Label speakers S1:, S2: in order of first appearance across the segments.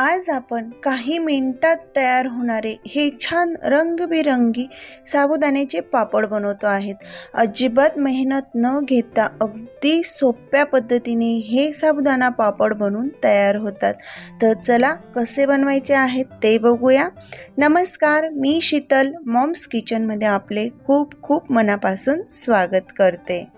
S1: आज आपण काही मिनिटात तयार होणारे हे छान रंगबिरंगी साबुदाण्याचे पापड बनवतो आहेत. अजिबात मेहनत न घेता अगदी सोप्या पद्धतीने हे साबुदाणा पापड बनून तयार होतात. तर चला कसे बनवायचे आहेत ते बघूया. नमस्कार मी शीतल मॉम्स किचनमध्ये आपले खूप खूप मनापासून स्वागत करते.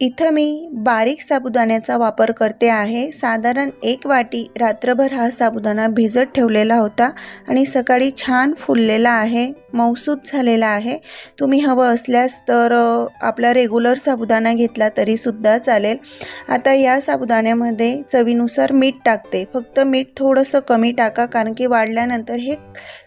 S1: इथं मी बारीक साबुदाण्याचा वापर करते आहे. साधारण एक वाटी रात्रभर हा साबुदाणा भिजत ठेवलेला होता आणि सकाळी छान फुललेला आहे. मौसूद झालेला आहे. तुम्ही हवं असल्यास तर आपला रेग्युलर साबुदाणा घेतला तरीसुद्धा चालेल. आता या साबुदाण्यामध्ये चवीनुसार मीठ टाकते. फक्त मीठ थोडंसं कमी टाका कारण की वाढल्यानंतर हे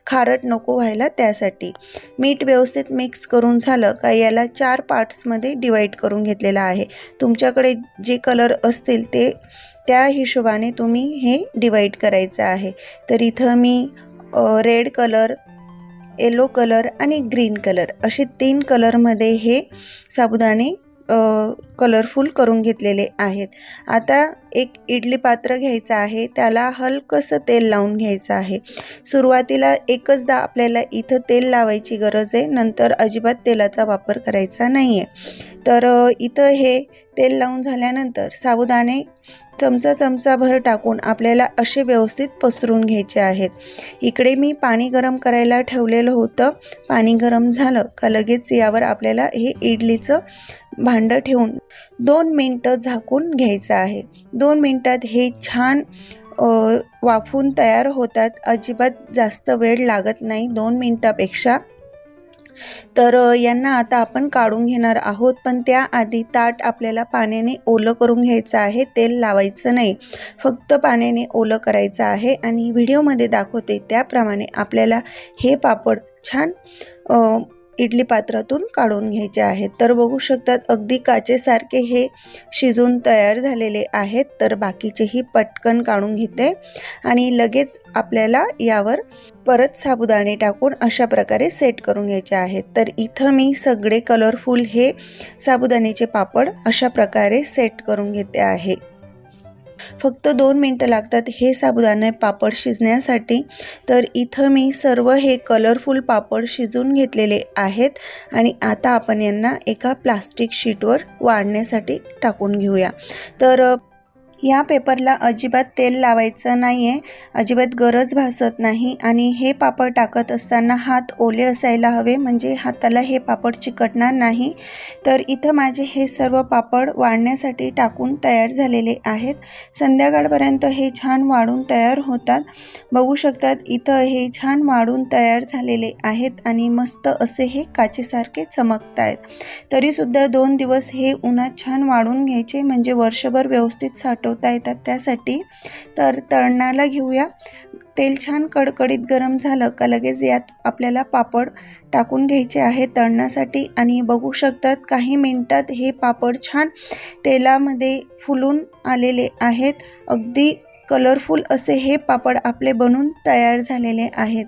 S1: खारट नको व्हायला त्यासाठी. मीठ व्यवस्थित मिक्स करून झालं का याला चार पार्ट्समध्ये डिवाईड करून घेतलेलं आहे. तुमच्याकडे जे कलर असतील ते त्या हिशोबाने तुम्ही हे डिवाईड करायचं आहे. तर इथं मी रेड कलर येलो कलर आणि ग्रीन कलर असे तीन कलरमध्ये हे साबुदाणे कलरफुल करून घेतलेले आहेत. आता एक इडली पात्र घ्यायचं आहे. त्याला हलकंसं तेल लावून घ्यायचं आहे. सुरुवातीला एकचदा आपल्याला इथं तेल लावायची गरज आहे. नंतर अजिबात तेलाचा वापर करायचा नाही आहे तर इथं हे तेल लावून झाल्यानंतर साबुदाणे चमचा चमचाभर टाकून आपल्याला असे व्यवस्थित पसरून घ्यायचे आहेत. इकडे मी पाणी गरम करायला ठेवलेलं होतं. पाणी गरम झालं का लगेच यावर आपल्याला हे इडलीचं भांडं ठेवून दोन मिनटं झाकून घ्यायचं आहे. दोन मिनटात हे छान वाफून तयार होतात. अजिबात जास्त वेळ लागत नाही. दोन मिनटापेक्षा तर यांना आता आपण काढून घेणार आहोत पण त्याआधी ताट आपल्याला पाण्याने ओलं करून घ्यायचं आहे तेल लावायचं नाही. फक्त पाण्याने ओलं करायचं आहे आणि व्हिडिओमध्ये दाखवते त्याप्रमाणे आपल्याला हे पापड छान इडली पात्रातून काढून घ्यायचे आहेत. तर बघू शकतात अगदी काचेसारखे हे शिजून तयार झालेले आहेत. तर बाकीचेही पटकन काढून घेते. आणि लगेच आपल्याला यावर परत साबुदाणे टाकून अशा प्रकारे सेट करून घ्यायचे आहेत. तर इथं मी सगळे कलरफुल हे साबुदाण्याचे पापड अशा प्रकारे सेट करून घेते आहे. फक्त दोन मिनटं लागतात हे साबुदाणे पापड शिजण्यासाठी. तर इथं मी सर्व हे कलरफुल पापड शिजून घेतलेले आहेत आणि आता आपण यांना एका प्लास्टिक शीटवर वाढण्यासाठी टाकून घेऊया. तर या पेपरला अजिबात तेल लावायचं नाही आहे अजिबात गरज भासत नाही आणि हे पापड टाकत असताना हात ओले असायला हवे म्हणजे हाताला हे पापड चिकटणार नाही. तर इथं माझे हे सर्व पापड वाढण्यासाठी टाकून तयार झालेले आहेत. संध्याकाळपर्यंत हे छान वाढून तयार होतात. बघू शकतात इथं हे छान वाढून तयार झालेले आहेत आणि मस्त असे हे काचेसारखे चमकत आहेत तरीसुद्धा दोन दिवस हे उन्हात छान वाढून घ्यायचे म्हणजे वर्षभर व्यवस्थित पेटवता येतात त्यासाठी. तर तळणाला घेऊया. तेल छान कडकडीत गरम झालं का लगेच यात आपल्याला पापड टाकून घ्यायचे आहे तळण्यासाठी. आणि बघू शकतात काही मिनटात हे पापड छान तेलामध्ये फुलून आलेले आहेत. अगदी कलरफुल असे हे पापड आपले बनून तयार झालेले आहेत.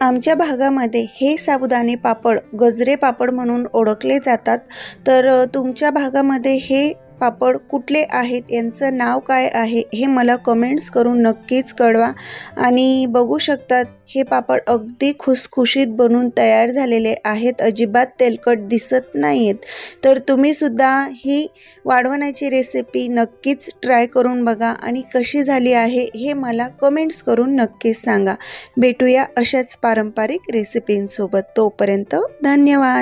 S1: आमच्या भागामध्ये हे साबुदाणे पापड गजरे पापड म्हणून ओळखले जातात. तर तुमच्या भागामध्ये हे पापड कुठले आहेत यांचं नाव काय आहे हे मला कमेंट्स करून नक्कीच कळवा. आणि बघू शकतात हे पापड अगदी खुसखुशीत बनून तयार झालेले आहेत. अजिबात तेलकट दिसत नाही आहेत तर तुम्हीसुद्धा ही वाढवण्याची रेसिपी नक्कीच ट्राय करून बघा आणि कशी झाली आहे हे मला कमेंट्स करून नक्कीच सांगा. भेटूया अशाच पारंपरिक रेसिपींसोबत तोपर्यंत धन्यवाद.